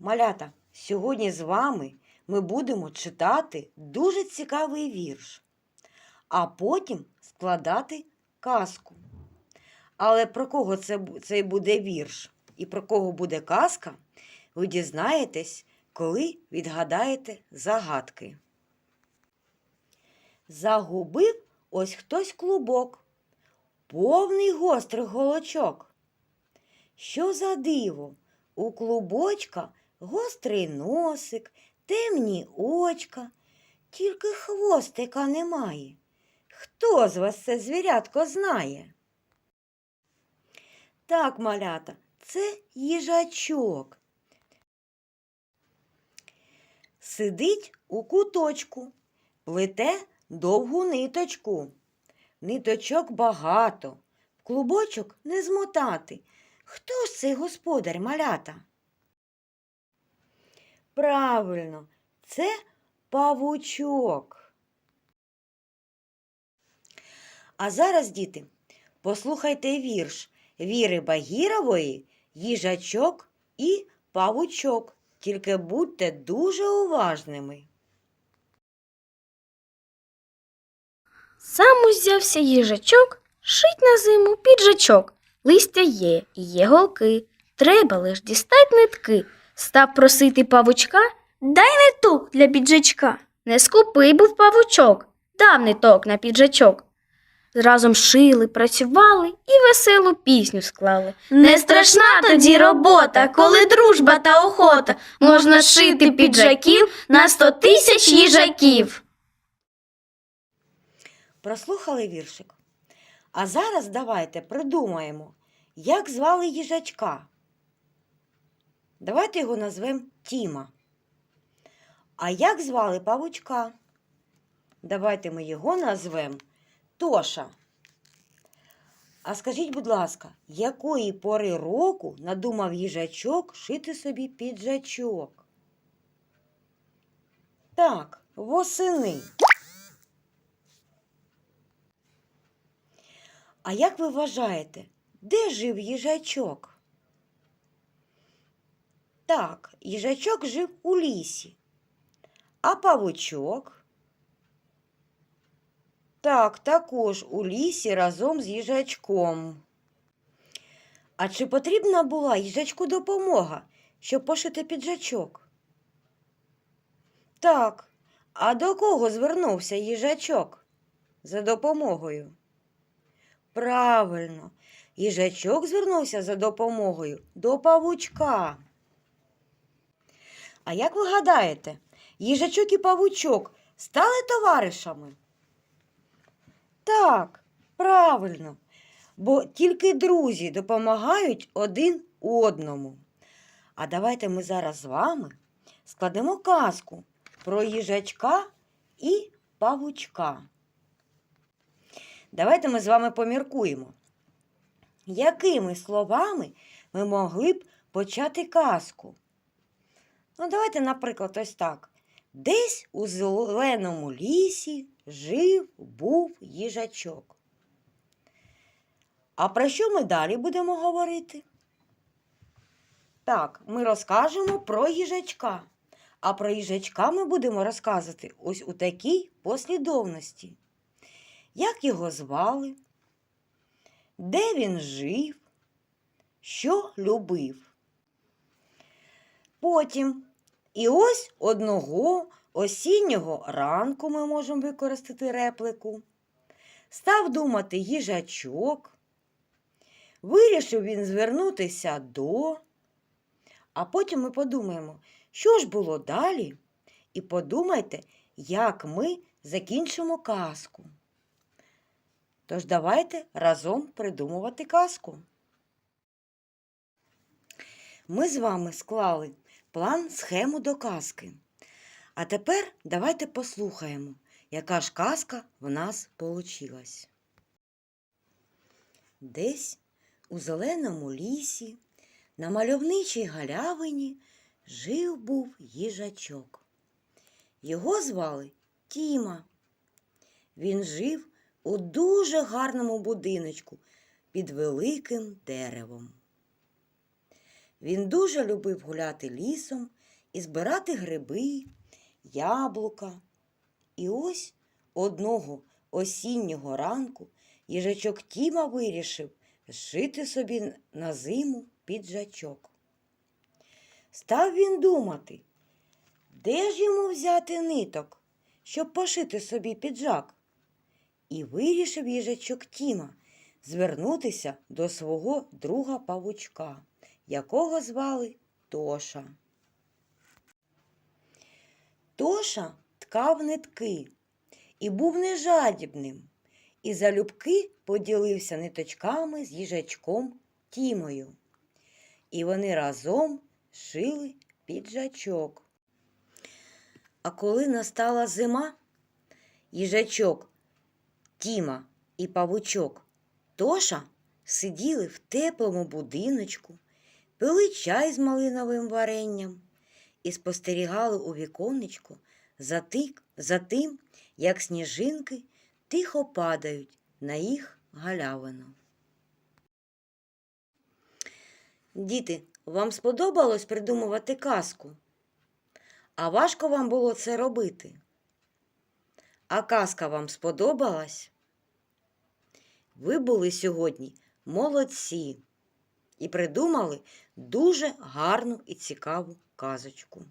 Малята, сьогодні з вами ми будемо читати дуже цікавий вірш, а потім складати казку. Але про кого це, цей буде вірш і про кого буде казка, ви дізнаєтесь, коли відгадаєте загадки. Загубив ось хтось клубок, повний гострих голочок. Що за диво? У клубочка гострий носик, темні очка, тільки хвостика немає. Хто з вас це звірятко знає? Так, малята, це їжачок. Сидить у куточку, плете довгу ниточку. Ниточок багато, клубочок не змотати. Хто ж цей господар малята? Правильно, це павучок. А зараз, діти, послухайте вірш Віри Багірової, їжачок і павучок. Тільки будьте дуже уважними. Сам узявся їжачок, шить на зиму піджачок. Листя є, і є голки. Треба лиш дістать нитки. Став просити павучка, дай ниток для піджачка. Не скупий був павучок, дав ниток на піджачок. Разом шили, працювали і веселу пісню склали. Не страшна тоді робота, коли дружба та охота. Можна шити піджаків на сто тисяч їжаків. Прослухали віршик? А зараз давайте придумаємо, як звали їжачка. Давайте його назвемо Тіма. А як звали павучка? Давайте ми його назвемо Тоша. А скажіть, будь ласка, якої пори року надумав їжачок шити собі піджачок? Так, восени. А як ви вважаєте, де жив їжачок? Так, їжачок жив у лісі. А павучок? Так, також у лісі разом з їжачком. А чи потрібна була їжачку допомога, щоб пошити піджачок? Так, а до кого звернувся їжачок за допомогою? Правильно, їжачок звернувся за допомогою до павучка. А як ви гадаєте, їжачок і павучок стали товаришами? Так, правильно, бо тільки друзі допомагають один одному. А давайте ми зараз з вами складемо казку про їжачка і павучка. Давайте ми з вами поміркуємо, якими словами ми могли б почати казку. Ну, давайте, наприклад, ось так. Десь у зеленому лісі жив був їжачок. А про що ми далі будемо говорити? Так, ми розкажемо про їжачка. А про їжачка ми будемо розказувати ось у такій послідовності як його звали, де він жив, що любив. Потім і ось одного осіннього ранку ми можемо використати реплику. Став думати їжачок. Вирішив він звернутися до. А потім ми подумаємо, що ж було далі, і подумайте, як ми закінчимо казку. Тож давайте разом придумувати казку. Ми з вами склали план схему до казки. А тепер давайте послухаємо, яка ж казка в нас получилась. Десь у зеленому лісі, на мальовничій галявині жив був їжачок. Його звали Тіма. Він жив у дуже гарному будиночку під великим деревом. Він дуже любив гуляти лісом і збирати гриби, яблука. І ось одного осіннього ранку їжачок Тіма вирішив зшити собі на зиму піджачок. Став він думати, де ж йому взяти ниток, щоб пошити собі піджак. І вирішив їжачок Тіма звернутися до свого друга павучка, якого звали Тоша. Тоша ткав нитки і був нежадібним, і залюбки поділився ниточками з їжачком Тімою. І вони разом шили піджачок. А коли настала зима, їжачок Тіма і павучок Тоша сиділи в теплому будиночку, пили чай з малиновим варенням і спостерігали у віконечку за, тик, за тим, як сніжинки тихо падають на їх галявину. Діти, вам сподобалось придумувати казку? А важко вам було це робити? А казка вам сподобалась? Ви були сьогодні молодці і придумали дуже гарну і цікаву казочку.